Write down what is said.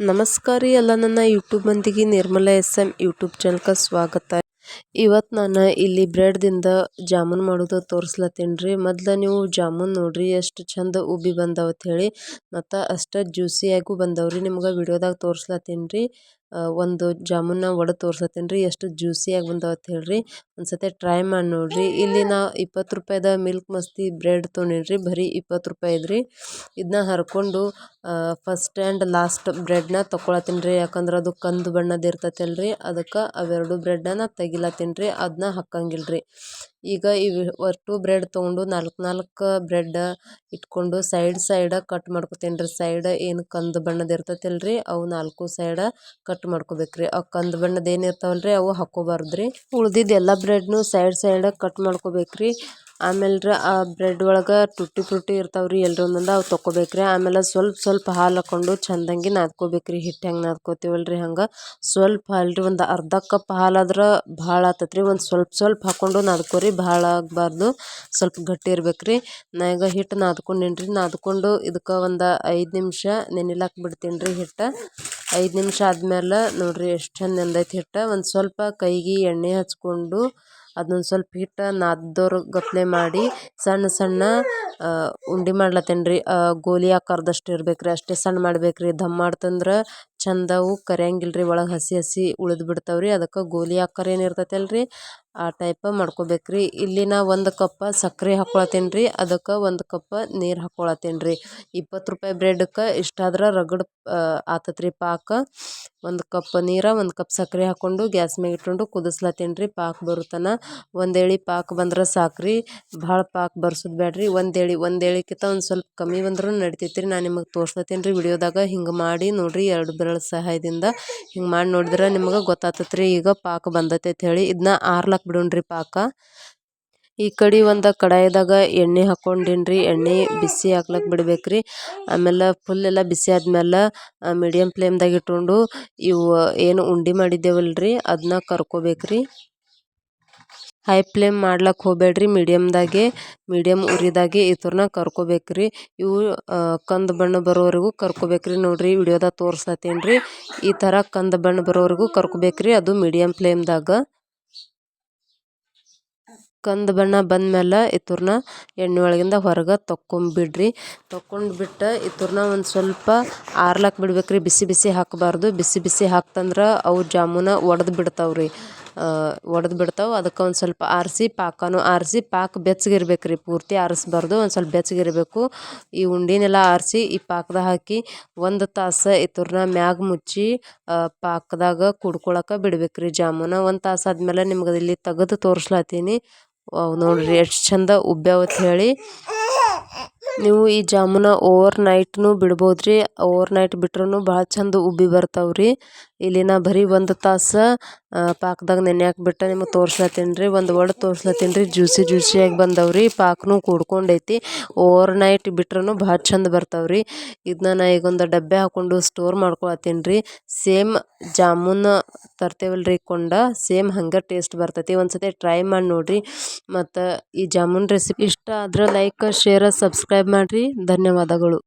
ನಮಸ್ಕಾರ ಎಲ್ಲ ನನ್ನ ಯೂಟ್ಯೂಬ್ ಮಂದಿಗೆ ನಿರ್ಮಲಾ ಎಸ್ ಎಂ ಯೂಟ್ಯೂಬ್ ಚಾನಲ್ಗೆ ಸ್ವಾಗತ. ಇವತ್ತು ನಾನು ಇಲ್ಲಿ ಬ್ರೆಡ್ದಿಂದ ಜಾಮೂನ್ ಮಾಡೋದು ತೋರಿಸ್ಲತ್ತೀನಿ ರೀ ಮೊದ್ಲು ನೀವು ಜಾಮೂನ್ ನೋಡ್ರಿ, ಎಷ್ಟು ಚಂದ ಉಬ್ಬಿ ಹೇಳಿ. ಮತ್ತು ಅಷ್ಟು ಜ್ಯೂಸಿಯಾಗೂ ಬಂದವ್ರಿ. ನಿಮ್ಗೆ ವಿಡಿಯೋದಾಗ ತೋರಿಸ್ಲತ್ತೀನಿ ರೀ ಒಂದು ಜಾಮೂನ ಒಡೆದು ತೋರ್ಸತ್ತೀನಿ ರೀ. ಎಷ್ಟು ಜ್ಯೂಸಿಯಾಗಿ ಬಂದವ ಅಂತ ಒಂದು ಸರ್ತಿ ಟ್ರೈ ಮಾಡಿ ನೋಡಿರಿ. ಇಲ್ಲಿ ನಾ ಇಪ್ಪತ್ತು ರೂಪಾಯ್ದ ಮಿಲ್ಕ್ ಮಸ್ತಿ ಬ್ರೆಡ್ ತೊಗೊಂಡಿನಿ ಬರೀ ಇಪ್ಪತ್ತು ರೂಪಾಯಿ ಇದ್ರಿ ಇದನ್ನ ಹರ್ಕೊಂಡು ಫಸ್ಟ್ ಆ್ಯಂಡ್ ಲಾಸ್ಟ್ ಬ್ರೆಡ್ನ ತೊಗೊಳತ್ತೀನಿ ರೀ. ಯಾಕಂದ್ರೆ ಅದು ಕಂದು ಬಣ್ಣದ ಇರ್ತೈತಲ್ಲ ರೀ ಅದಕ್ಕೆ ಅವೆರಡು ಬ್ರೆಡ್ನ ತೆಗಿಲತ್ತೀನಿ ರೀ. ಅದನ್ನ ಹಾಕಂಗಿಲ್ಲ ರೀ ಈಗ ಇವು ಒಟ್ಟು ಬ್ರೆಡ್ ತೊಗೊಂಡು ನಾಲ್ಕು ನಾಲ್ಕು ಬ್ರೆಡ್ ಇಟ್ಕೊಂಡು ಸೈಡ್ ಸೈಡ ಕಟ್ ಮಾಡ್ಕೊತೀನಿ ರೀ ಸೈಡ್ ಏನು ಕಂದು ಬಣ್ಣದ ಇರ್ತೈತಲ್ಲ ರೀ ಅವು ನಾಲ್ಕು ಸೈಡ ಕಟ್ ಮಾಡ್ಕೋಬೇಕು ರೀ ಆ ಕಂದು ಬಣ್ಣದ ಏನು ಇರ್ತಾವಲ್ಲ ರೀ ಅವು ಹಾಕ್ಕೋಬಾರ್ದು ರೀ ಉಳ್ದಿದ್ದು ಎಲ್ಲ ಬ್ರೆಡ್ನು ಸೈಡ್ ಸೈಡ ಕಟ್ ಮಾಡ್ಕೋಬೇಕು ರೀ ಆಮೇಲೆ ಆ ಬ್ರೆಡ್ ಒಳಗೆ ಟುಟ್ಟಿ ಫ್ರುಟ್ಟಿ ಇರ್ತಾವೆ ರೀ ಎಲ್ರು ಒಂದೊಂದು ಅವು ತೊಗೋಬೇಕು ರೀ ಆಮೇಲೆ ಸ್ವಲ್ಪ ಸ್ವಲ್ಪ ಹಾಲು ಹಾಕ್ಕೊಂಡು ಚಂದಂಗೆ ನಾದ್ಕೋಬೇಕು ರೀ ಹಿಟ್ಟು ಹೆಂಗೆ ನಾದ್ಕೋತೀವಲ್ಲ ರೀ ಹಂಗೆ. ಸ್ವಲ್ಪ ಹಾಲು ರೀ ಒಂದು ಅರ್ಧ ಕಪ್ ಹಾಲಾದ್ರೆ ಭಾಳ ಆತತ್ ರೀ ಒಂದು ಸ್ವಲ್ಪ ಸ್ವಲ್ಪ ಹಾಕ್ಕೊಂಡು ನಾದ್ಕೋರಿ ಭಾಳ ಆಗಬಾರ್ದು. ಸ್ವಲ್ಪ ಗಟ್ಟಿ ಇರ್ಬೇಕು ರೀ ನಾ ಈಗ ಹಿಟ್ಟು ನಾದ್ಕೊಂಡೇನಿ ರೀ ನಾದ್ಕೊಂಡು ಇದಕ್ಕೆ ಒಂದು ಐದು ನಿಮಿಷ ನೆನಿಲಾಕ ಬಿಡ್ತೀನಿ ರೀ ಹಿಟ್ಟು. ಐದು ನಿಮಿಷ ಆದ್ಮೇಲೆ ನೋಡಿರಿ ಎಷ್ಟು ಚಂದ ನೆಂದೈತೆ ಹಿಟ್ಟು. ಒಂದು ಸ್ವಲ್ಪ ಕೈಗೆ ಎಣ್ಣೆ ಹಚ್ಕೊಂಡು ಅದನ್ನೊಂದು ಸ್ವಲ್ಪ ಹಿಟ್ಟು ನಾದ್ದೋರು ಗಪ್ಲೆ ಮಾಡಿ ಸಣ್ಣ ಸಣ್ಣ ಉಂಡೆ ಮಾಡ್ಲತ್ತೇನೆ ರೀ ಗೋಲಿ ಆಕಾರದಷ್ಟು ಇರ್ಬೇಕು ರೀ ಅಷ್ಟೇ ಸಣ್ಣ ಮಾಡ್ಬೇಕು ರೀ ದಮ್ ಮಾಡ್ತಂದ್ರೆ ಚಂದವು ಕರಿಯಂಗಿಲ್ಲ ರೀ ಒಳಗೆ ಹಸಿ ಹಸಿ ಉಳಿದು ಬಿಡ್ತಾವೆ ರೀ ಅದಕ್ಕೆ ಗೋಲಿ ಆಕಾರ ಏನು ರೀ ಆ ಟೈಪ ಮಾಡ್ಕೋಬೇಕು ರೀ ಇಲ್ಲಿ ನಾ ಒಂದು ಕಪ್ಪ ಸಕ್ಕರೆ ಹಾಕ್ಕೊಳತ್ತೀನಿ ರೀ ಅದಕ್ಕೆ ಒಂದು ಕಪ್ಪ ನೀರು ಹಾಕ್ಕೊಳತ್ತೀನಿ ರೀ ಇಪ್ಪತ್ತು ರೂಪಾಯಿ ಬ್ರೆಡ್ಗೆ ಇಷ್ಟಾದ್ರೆ ರಗಡ್ ಆತತ್ರಿ ಪಾಕ. ಒಂದು ಕಪ್ ನೀರು, ಒಂದು ಕಪ್ ಸಕ್ಕರೆ ಹಾಕ್ಕೊಂಡು ಗ್ಯಾಸ್ ಮ್ಯಾಗ ಇಟ್ಕೊಂಡು ಕುದಿಸ್ಲತ್ತೀನಿ ರೀ ಪಾಕ ಬರುತ್ತನ ಒಂದೇಳಿ ಪಾಕ ಬಂದ್ರೆ ಸಾಕ್ರಿ. ಭಾಳ ಪಾಕ ಬರ್ಸೋದು ಬೇಡ್ರಿ ಒಂದೇಳಿ ಏಳಿ, ಒಂದು ಸ್ವಲ್ಪ ಕಮ್ಮಿ ಬಂದರೂ ನಡಿತೈತೆ ರೀ ನಾನು ನಿಮಗೆ ತೋರ್ಸ್ಲತ್ತೀನಿ ರೀ ವಿಡಿಯೋದಾಗ. ಹಿಂಗೆ ಮಾಡಿ ನೋಡಿರಿ. ಎರಡು ಸಹಾಯದಿಂದ ಹಿಂಗೆ ಮಾಡಿ ನೋಡಿದ್ರೆ ನಿಮ್ಗೆ ಗೊತ್ತಾತತ್ ರೀ ಈಗ ಪಾಕ ಬಂದೈತೆ ಹೇಳಿ ಇದನ್ನ ಆರ್ಲಕ್ಕೆ ರೀ ಪಾಕ. ಈ ಕಡೆ ಒಂದು ಕಡಾಯಿದಾಗ ಎಣ್ಣೆ ಹಾಕ್ಕೊಂಡಿನ್ರಿ ಎಣ್ಣೆ ಬಿಸಿ ಹಾಕ್ಲಕ್ಕೆ ಬಿಡ್ಬೇಕು ರೀ ಆಮೇಲೆ ಫುಲ್ ಎಲ್ಲ ಬಿಸಿ ಆದ್ಮೇಲೆ ಮೀಡಿಯಮ್ ಫ್ಲೇಮ್ದಾಗ ಇಟ್ಕೊಂಡು ಇವು ಏನು ಉಂಡೆ ಮಾಡಿದ್ದೇವಲ್ಲ ರೀ ಅದನ್ನ ಕರ್ಕೊಬೇಕು ರೀ ಹೈ ಫ್ಲೇಮ್ ಮಾಡ್ಲಕ್ಕೆ ಹೋಗಬೇಡ್ರಿ. ಮೀಡಿಯಮ್ದಾಗೆ ಮೀಡಿಯಮ್ ಉರಿದಾಗೆ ಈ ಕರ್ಕೋಬೇಕು ರೀ ಇವು ಕಂದು ಬಣ್ಣ ಬರೋವರೆಗೂ ಕರ್ಕೋಬೇಕು ರೀ ನೋಡಿರಿ ವಿಡಿಯೋದಾಗ ತೋರಿಸ್ಲತ್ತೀನಿ ರೀ ಈ ಥರ ಕಂದು ಬಣ್ಣ ಬರೋವರೆಗೂ ಕರ್ಕೋಬೇಕು ರೀ ಅದು ಮೀಡಿಯಮ್ ಫ್ಲೇಮ್ದಾಗ ಕಂದು ಬಣ್ಣ ಬಂದಮೇಲೆ ಇತುರ್ನ ಎಣ್ಣೆ ಒಳಗಿಂದ ಹೊರಗೆ ತೊಕ್ಕೊಂಡು ಬಿಟ್ಟು ಇತುರ್ನ ಒಂದು ಸ್ವಲ್ಪ ಆರ್ಲಕ್ಕೆ ಬಿಡ್ಬೇಕ್ರಿ. ಬಿಸಿ ಬಿಸಿ ಹಾಕಬಾರ್ದು. ಬಿಸಿ ಬಿಸಿ ಹಾಕ್ತಂದ್ರೆ ಅವು ಜಾಮೂನ ಒಡೆದು ರೀ ಒಡೆದು ಬಿಡ್ತಾವೆ. ಅದಕ್ಕೆ ಒಂದು ಸ್ವಲ್ಪ ಆರಿಸಿ ಪಾಕನೂ ಆರಿಸಿ ಪಾಕ ಬೆಚ್ಚಗಿರ್ಬೇಕು ರೀ ಪೂರ್ತಿ ಆರಿಸ್ಬಾರ್ದು, ಒಂದು ಸ್ವಲ್ಪ ಬೆಚ್ಚಗಿರಬೇಕು. ಈ ಉಂಡಿನೆಲ್ಲ ಆರಿಸಿ ಈ ಪಾಕದಾಗ ಹಾಕಿ ಒಂದು ತಾಸು ಇತುರ್ನ ಮ್ಯಾಗ ಮುಚ್ಚಿ ಪಾಕದಾಗ ಕುಡ್ಕೊಳಕ್ಕೆ ಬಿಡ್ಬೇಕು ರೀ ಜಾಮೂನ. ಒಂದು ತಾಸು ಆದಮೇಲೆ ನಿಮ್ಗೆ ಇಲ್ಲಿ ತೆಗೆದು ತೋರಿಸ್ಲತ್ತೀನಿ ನೋಡಿರಿ ಎಷ್ಟು ಚಂದ ಉಬ್ಬ್ಯಾವತ್ತು ಹೇಳಿ. ನೀವು ಈ ಜಾಮೂನ ಓವರ್ ನೈಟ್ನು ಬಿಡ್ಬೋದು ರೀ ಓವರ್ ನೈಟ್ ಬಿಟ್ರೂ ಭಾಳ ಚಂದ ಉಬ್ಬಿ ಬರ್ತಾವ್ರಿ. ಇಲ್ಲಿ ನಾ ಬರೀ ಒಂದು ತಾಸು ಪಾಕದಾಗ ನೆನೆ ಬಿಟ್ಟು ನಿಮಗೆ ತೋರ್ಸ್ಲತ್ತೀನಿ ರೀ. ಒಂದು ಒಡ್ ತೋರಿಸ್ಲತ್ತೀನಿ ರೀ. ಜ್ಯೂಸಿ ಜ್ಯೂಸಿಯಾಗಿ ಬಂದವೆ ರೀ. ಪಾಕನೂ ಕೂಡ್ಕೊಂಡೈತಿ. ಓವರ್ ನೈಟ್ ಬಿಟ್ರೂ ಭಾಳ ಚಂದ ಬರ್ತಾವೆ ರೀ. ಇದನ್ನ ನಾ ಈಗ ಒಂದು ಡಬ್ಬೆ ಹಾಕ್ಕೊಂಡು ಸ್ಟೋರ್ ಮಾಡ್ಕೊಳತ್ತೀನಿ ರೀ. ಸೇಮ್ ಜಾಮೂನ್ ತರ್ತೇವಲ್ಲ ರೀ ಕೊಂಡ. ಸೇಮ್ ಹಂಗೆ ಟೇಸ್ಟ್ ಬರ್ತೈತಿ. ಒಂದು ಸತಿ ಟ್ರೈ ಮಾಡಿ ನೋಡಿರಿ. ಮತ್ತು ಈ ಜಾಮೂನ್ ರೆಸಿಪಿ ಇಷ್ಟ ಆದ್ರೆ ಲೈಕ್ ಶೇರ್ ಸಬ್ಸ್ಕ್ರೈಬ್ ಮಾಡಿರಿ. ಧನ್ಯವಾದಗಳು.